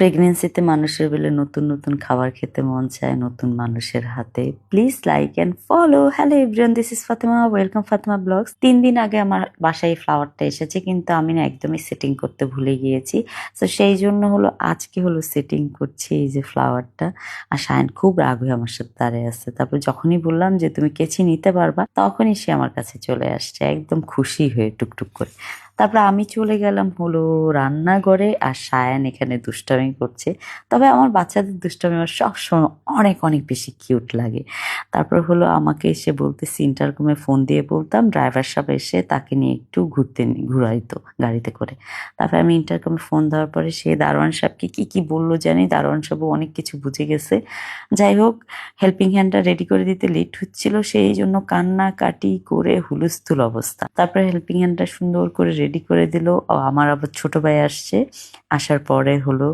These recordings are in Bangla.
প্রেগনেন্সিতে মানুষের বেলে নতুন নতুন খাবার খেতে মন চায়, নতুন মানুষের হাতে। Please like and follow hello everyone this is Fatema welcome Fatema blogs তিন দিন আগে আমার বাসায় ফ্লাওয়ারটা এসেছে, কিন্তু আমি না একদমই সেটিং করতে ভুলে গিয়েছি। তো সেই জন্য হলো, আজকে হলো সেটিং করছি এই যে ফ্লাওয়ারটা আর সায়ন খুব রাগ হয়ে আমার সাথে দাঁড়িয়ে আসছে তারপর যখনই বললাম যে, তুমি কেচি নিতে পারবা? তখনই সে আমার কাছে চলে আসছে, একদম খুশি হয়ে টুকটুক করে। তারপর আমি চলে গেলাম হলো রান্নাঘরে আর সায়ান এখানে দুষ্টামি করছে। তবে আমার বাচ্চাদের দুষ্টামি আমার সবসময় অনেক অনেক বেশি কিউট লাগে। তারপর হলো আমাকে এসে বলতেছি ইন্টারকমে ফোন দিয়ে বলতাম ড্রাইভার সাহেব এসে তাকে নিয়ে একটু ঘুরতে ঘুরাইতো গাড়িতে করে। তারপর আমি ইন্টারকমে ফোন দেওয়ার পরে সে দারোয়ান সাহেবকে কী কী বলল জানি, দারোয়ান সাহেব অনেক কিছু বুঝে গেছে। যাই হোক হেল্পিং হ্যান্ডটা রেডি করে দিতে লেট হচ্ছিল, সেই জন্য কান্নাকাটি করে হুলস্থুল অবস্থা। তারপরে হেল্পিং হ্যান্ডটা সুন্দর করে রেডি করে দিল। আমার আবার ছোট ভাই আসছে। আসার পরে হলো,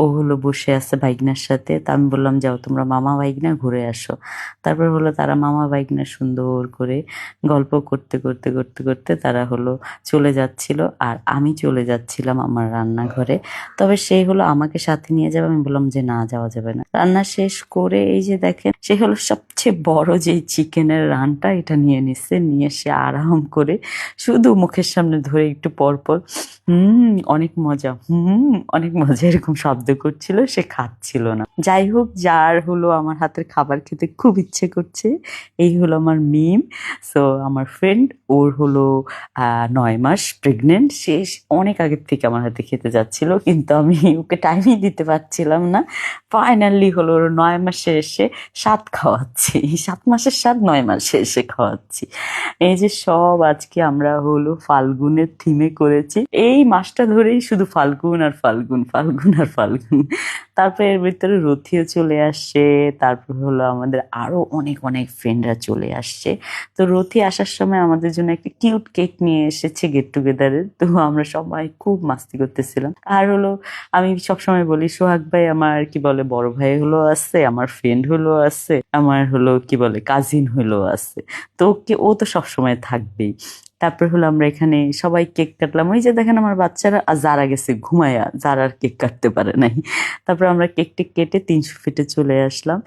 ও হলো বসে আছে ভাইগনার সাথে। তা আমি বললাম, যাও তোমরা মামা ভাইগনা ঘুরে আসো। তারপর হলো তারা মামা ভাইগনা সুন্দর করে গল্প করতে করতে করতে করতে তারা হলো চলে যাচ্ছিল। আর আমি চলে যাচ্ছিলাম আমার রান্নাঘরে। তবে সে হলো আমাকে সাথে নিয়ে যাবে। আমি বললাম যে, না, যাওয়া যাবে না। রান্না শেষ করে এই যে দেখেন, সে হলো সবচেয়ে বড় যে চিকেনের রানটা এটা নিয়ে নিচ্ছে নিয়ে সে আরাম করে শুধু মুখের সামনে ধরে একটু পরপর পর হুম, অনেক মজা। হুম, অনেক মজা। এরকম শব্দ করছিল, সে খাচ্ছিল না। যাই হোক, যার হলো আমার হাতের খাবার খেতে খুব ইচ্ছে করছে, এই হলো আমার মিম। সো আমার ফ্রেন্ড ওর হলো নয় মাস প্রেগনেন্ট সে অনেক আগের থেকে আমার হাতে খেতে যাচ্ছিল, কিন্তু আমি ওকে টাইমই দিতে পারছিলাম না। ফাইনালি হলো ওর নয় মাসে এসে সাত খাওয়াচ্ছি। সাত মাসের সাত নয় মাসে এসে খাওয়াচ্ছি। এই যে সব আজকে আমরা হলো ফাল্গুনের থিমে করেছি। এই মাসটা ধরেই শুধু ফাল্গুন আর ফাল্গুন ফাল্গুন আর ফাল্গুন। তারপর এর ভিতরে রথিও চলে আসছে, তারপর হলো আমাদের আরও অনেক অনেক ফ্রেন্ডরা চলে আসছে। তো রথি আসার সময় আমাদের জন্য একটা কিউট কেক নিয়ে এসেছে গেট টুগেদারের তো আমরা সবাই খুব মাস্তি করতেছিলাম। আর হলো আমি সবসময় বলি, সোহাগ ভাই আমার কি বলে, বড় ভাই হলো আছে, আমার ফ্রেন্ড হলো আছে, আমার হলো কি বলে কাজিন হলো আছে। তো কে ও তো সবসময় থাকবেই। তারপর হলো আমরা এখানে সবাই কেক কাটলাম। ওই যে দেখেন আমার বাচ্চারা, আর যারা গেছে ঘুমায়া, যারা আর কেক কাটতে পারে নাই। তারপর আমরা কেক কেটে তিনশো ফিটে চলে আসলাম।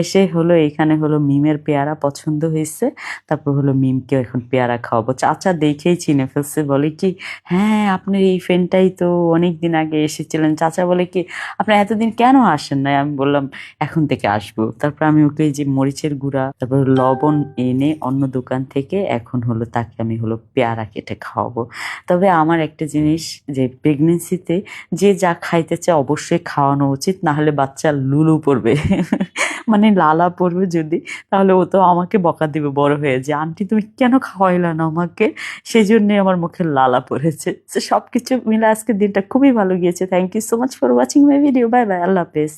এসে হলো, এখানে হলো মিমের পেয়ারা পছন্দ হয়েছে। তারপর হলো মিমকে এখন পেয়ারা খাওয়াবো। চাচা দেখেই চিনে ফেলছে, বলে কি হ্যাঁ আপনার এই ফ্রেন্ডটাই তো অনেক দিন আগে এসেছিলেন। চাচা বলে কি আপনি এতদিন কেন আসেন নাই? আমি বললাম, এখন থেকে আসব। তারপর আমি ওকে যে মরিচের গুঁড়া, তারপর লবণ এনে অন্য দোকান থেকে এখন হলো তাকে আমি হলো পেয়ারা কেটে খাওয়াবো। তবে আমার একটা জিনিস যে প্রেগনেন্সিতে যে যা খাইতে চায় অবশ্যই খাওয়ানো উচিত। না হলে বাচ্চা লুলু পড়বে মানে লালা পড়বে যদি, তাহলে ও তো আমাকে বকা দিবে, বড় হয়ে যে, আন্টি, তুমি কেন খাওয়াইলা না আমাকে? সেই জন্যই আমার মুখে লালা পড়েছে। সব কিছু মিলে আজকের দিনটা খুবই ভালো গিয়েছে। Thank you so much for watching my video bye bye Allah হাফেজ।